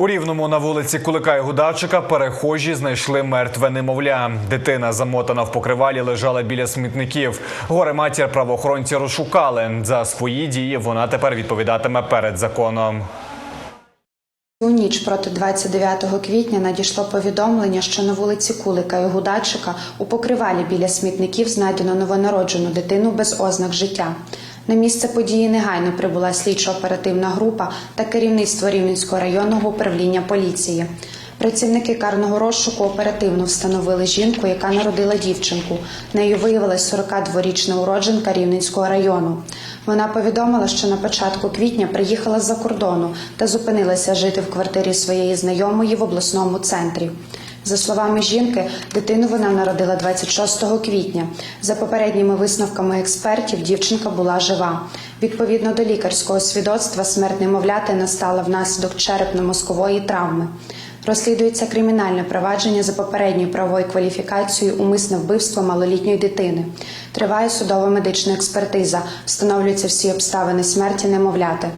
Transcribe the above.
У рівному на вулиці Кулика і Гудачика перехожі знайшли мертве немовля. Дитина, замотана в покривалі, лежала біля смітників. Горе матір правоохоронці розшукали. За свої дії вона тепер відповідатиме перед законом. У ніч проти 29 квітня надійшло повідомлення, що на вулиці Кулика і Гудачика у покривалі біля смітників знайдено новонароджену дитину без ознак життя. На місце події негайно прибула слідчо-оперативна група та керівництво Рівненського районного управління поліції. Працівники карного розшуку оперативно встановили жінку, яка народила дівчинку. Нею виявилась 42-річна уродженка Рівненського району. Вона повідомила, що на початку квітня приїхала з-за кордону та зупинилася жити в квартирі своєї знайомої в обласному центрі. За словами жінки, дитину вона народила 26 квітня. За попередніми висновками експертів, дівчинка була жива. Відповідно до лікарського свідоцтва, смерть немовляти настала внаслідок черепно-мозкової травми. Розслідується кримінальне провадження за попередньою правовою кваліфікацією умисне вбивство малолітньої дитини. Триває судова медична експертиза. Встановлюються всі обставини смерті немовляти.